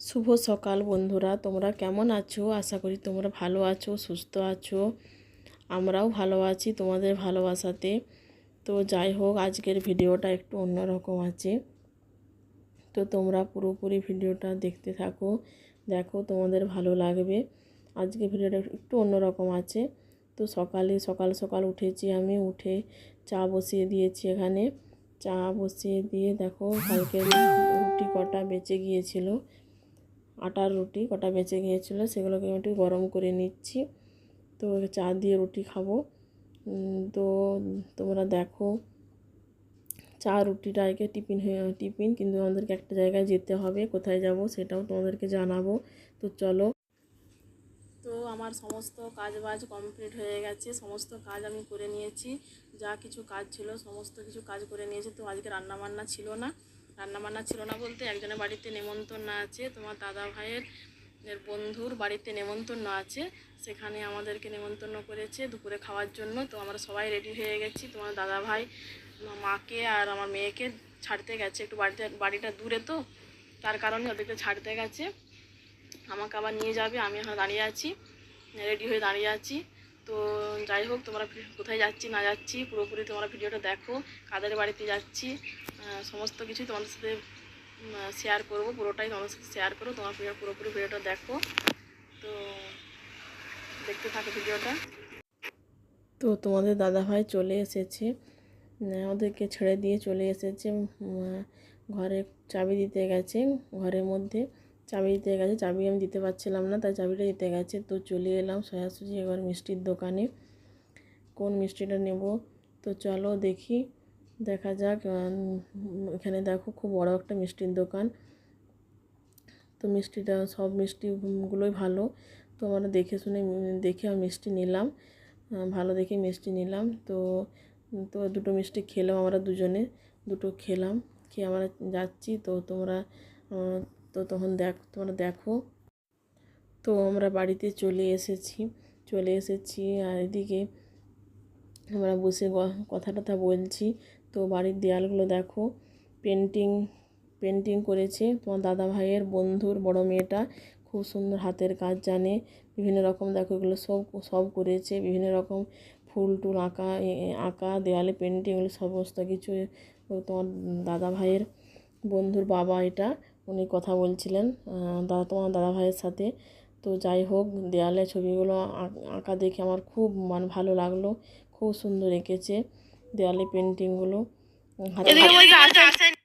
শুভ সকাল বন্ধুরা, তোমরা কেমন আছো? আশা করি তোমরা ভালো আছো, সুস্থ আছো। আমরাও ভালো আছি তোমাদের ভালোবাসাতে। তো যাই হোক, আজকের ভিডিওটা একটু অন্যরকম আছে। তো তোমরা পুরোপুরি ভিডিওটা দেখতে থাকো। দেখো তোমাদের ভালো লাগবে। আজকে ভিডিওটা একটু অন্যরকম আছে। তো সকালে সকাল সকাল উঠেছি আমি, উঠে চা বসিয়ে দিয়েছি এখানে। চা বসিয়ে দিয়ে দেখো কালকে রুটি কটা বেঁচে গিয়েছিল। আটার রুটি কটা বেঁচে গিয়েছিল সেগুলোকে আমি একটু গরম করে নিচ্ছি। তো চা দিয়ে রুটি খাব। তো তোমরা দেখো, চা রুটিটা আগে টিফিন হয়ে, টিফিন কিন্তু আমাদেরকে একটা জায়গায় যেতে হবে, কোথায় যাব সেটাও তোমাদেরকে জানাব। তো চলো। তো আমার সমস্ত কাজ বাজ কমপ্লিট হয়ে গেছে, সমস্ত কাজ আমি করে নিয়েছি। যা কিছু কাজ ছিল সমস্ত কিছু কাজ করে নিয়েছি, তো আজকে রান্না বান্না ছিল না। রান্না বান্না ছিল না বলতে, একজনের বাড়িতে নেমন্তন্ন আছে, তোমার দাদা ভাইয়ের এর বন্ধুর বাড়িতে নেমন্তন্ন আছে, সেখানে আমাদেরকে নেমন্তন্ন করেছে দুপুরে খাওয়ার জন্য। তো আমরা সবাই রেডি হয়ে গেছি। তোমার দাদা ভাই মাকে আর আমার মেয়েকে ছাড়তে গেছে। একটু বাড়িতে, বাড়িটা দূরে তো, তার কারণে ওদেরকে ছাড়তে গেছে। আমাকে আবার নিয়ে যাবে, আমি এখন দাঁড়িয়ে আছি রেডি হয়ে দাঁড়িয়ে আছি। তো যাই হোক, তোমরা কোথায় যাচ্ছি, না যাচ্ছি, পুরোপুরি তোমরা ভিডিওটা দেখো, কাদের বাড়িতে যাচ্ছি সমস্ত কিছু তোমাদের সাথে শেয়ার করব, পুরোটাই তোমাদের সাথে শেয়ার করো, তোমার পুরোপুরি ভিডিওটা দেখো। তো দেখতে থাকো ভিডিওটা। তো তোমাদের দাদাভাই চলে এসেছে ওদেরকে ছেড়ে দিয়ে চলে এসেছে ঘরে চাবি দিতে গেছে, ঘরের মধ্যে। চাবি দিতে গেছে, চাবি আমি দিতে পারছিলাম না, তাই চাবিটা দিতে গেছে। তো চলে এলাম সোজাসুজি এবার মিষ্টির দোকানে। কোন মিষ্টিটা নেব? তো চলো দেখি, দেখা যাক। এখানে দেখো খুব বড় একটা মিষ্টির দোকান। তো মিষ্টিটা, সব মিষ্টিগুলোই ভালো। তো আমরা দেখে শুনে, দেখে মিষ্টি নিলাম। ভালো দেখে মিষ্টি নিলাম। তো তো দুটো মিষ্টি খেলাম আমরা দুজনে। দুটো খেলাম, খেয়ে আমরা যাচ্ছি। তো তোমরা তো তখন দেখ, তোমরা দেখো। তো আমরা বাড়িতে চলে এসেছি চলে এসেছি আর এদিকে আমরা বসে কথা টথা বলছি। তো বাড়ির দেয়ালগুলো দেখো পেন্টিং পেন্টিং করেছে। তোমার দাদা ভাইয়ের বন্ধুর, বড় মেয়েটা খুব সুন্দর হাতের কাজ জানে। বিভিন্ন রকম দেখো এগুলো সব সব করেছে। বিভিন্ন রকম ফুল টুল আঁকা আঁকা দেওয়ালে পেন্টিং এগুলো সমস্ত কিছু। তোমার দাদা ভাইয়ের বন্ধুর বাবা এটা উনি কথা বলছিলেন দাদা তোমার দাদা ভাইয়ের সাথে। তো যাই হোক দেয়ালে ছবিগুলো আঁকা দেখে আমার খুব মানে ভালো লাগল খুব সুন্দর এঁকেছে দেয়ালে পেন্টিংগুলো।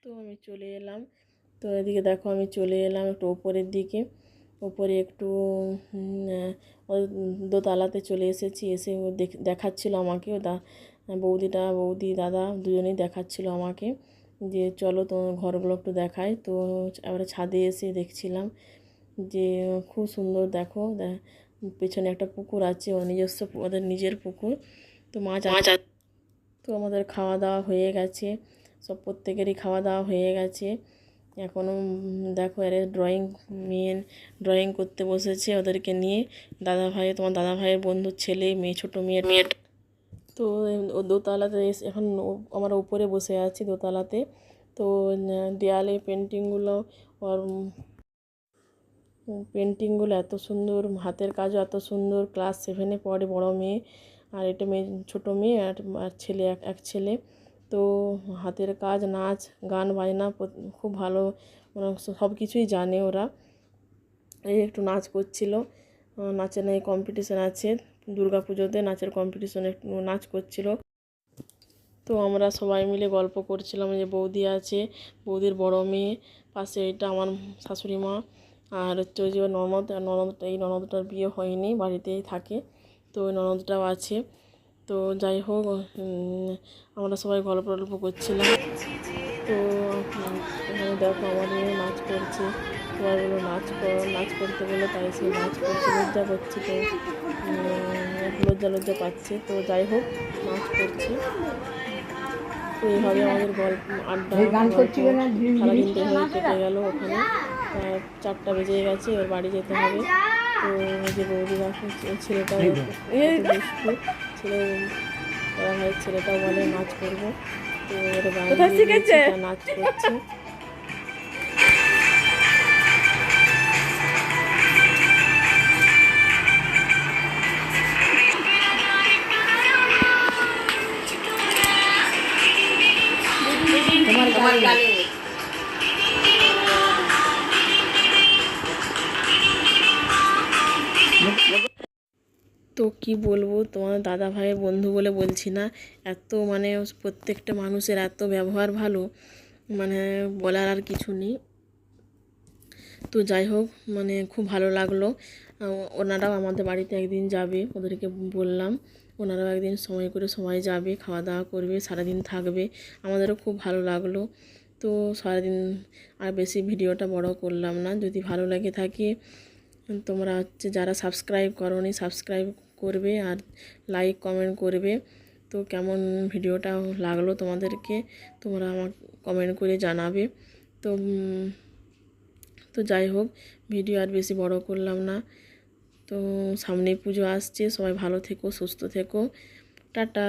তো আমি চলে এলাম। তো এদিকে দেখো আমি চলে এলাম একটু ওপরের দিকে। ওপরে একটু দোতলাতে চলে এসেছি এসে দেখাচ্ছিল আমাকে। ও দা বৌদিটা বৌদি দাদা দুজনেই দেখাচ্ছিল আমাকে। যে চলো তো ঘরগুলো একটু দেখাই। তো এবারে ছাদে এসে দেখছিলাম যে খুব সুন্দর দেখো পেছনে একটা পুকুর আছে ও নিজস্ব ওদের নিজের পুকুর। তো মাছ আ- তো আমাদের খাওয়া দাওয়া হয়ে গেছে সব প্রত্যেকেরই খাওয়া দাওয়া হয়ে গেছে। এখনও দেখো এর ড্রয়িং মেন ড্রয়িং করতে বসেছে ওদেরকে নিয়ে। দাদা ভাই তোমার দাদা ভাইয়ের বন্ধুর ছেলে মেয়ে ছোটো মেয়ের মেয়ের তো দোতলাতে এখন আমরা উপরে বসে আছি দোতলাতে। তো দেয়ালে পেন্টিংগুলো পেন্টিংগুলো এত সুন্দর, হাতের কাজও এত সুন্দর। ক্লাস সেভেনে পড়ে বড় মেয়ে, আর এটা মেয়ে, ছোটো মেয়ে আর আর ছেলে, এক এক ছেলে। তো, হাতের কাজ, নাচ, গান, বাজনা খুব ভালো মানে সব কিছুই জানে ওরা। এই একটু নাচ করছিল। নাচের নাই কম্পিটিশান আছে। দুর্গা পুজোতে নাচের কম্পিটিশনে নাচ করছিল। তো আমরা সবাই মিলে গল্প করছিলাম যে বৌদি আছে, বৌদির বড় মেয়ে, পাশে এটা আমার শাশুড়ি মা, আর হচ্ছে যে ননদ, আর ননদটা এই ননদটার বিয়ে হয়নি, বাড়িতেই থাকে, তো ওই ননদটাও আছে। তো যাই হোক আমরা সবাই গল্প টল্প করছিলাম। তো দেখো আমার মেয়ে নাচ করছে। সবাই বলল নাচ কর নাচ করতে বলে তাই সে নাচ করছে লজ্জা করছে তো। লজ্জা লজ্জা পাচ্ছে। তো যাই হোক নাচ করছে। তো এইভাবে আমাদের গল্প আড্ডা সারাদিনটা এভাবে কেটে গেল ওখানে। চারটা বেজে গেছে এবার বাড়ি যেতে হবে। তো ওই যে বৌদি দেখো ছেলেটা ছেলে ছেলেটাও বলে নাচ করব। তো তা নাচ করছে। কি বলব? তোমার দাদা ভাইয়ের বন্ধু বলে বলছি না। এত মানে প্রত্যেকটা মানুষের এত ব্যবহার ভালো মানে বলার আর কিছু নেই। তো যাই হোক মানে খুব ভালো লাগল। ওনারাও আমাদের বাড়িতে একদিন যাবে, ওদেরকে বললাম। ওনারাও একদিন সময় করে সময় যাবে খাওয়া দাওয়া করবে, সারাদিন থাকবে। আমাদেরও খুব ভালো লাগল। তো সারাদিন আর বেশি ভিডিওটা বড় করলাম না। যদি ভালো লাগে থাকে, তোমরা হচ্ছে যারা সাবস্ক্রাইব করনি, সাবস্ক্রাইব করবে আর লাইক কমেন্ট করবে। তো কেমন ভিডিওটা লাগল তোমাদেরকে, তোমরা আমার কমেন্ট করে জানাবে। তো তো যাই হোক, ভিডিও আর বেশি বড় করলাম না। তো সামনে পুজো আসছে, সবাই ভালো থেকো, সুস্থ থেকো। টাটা।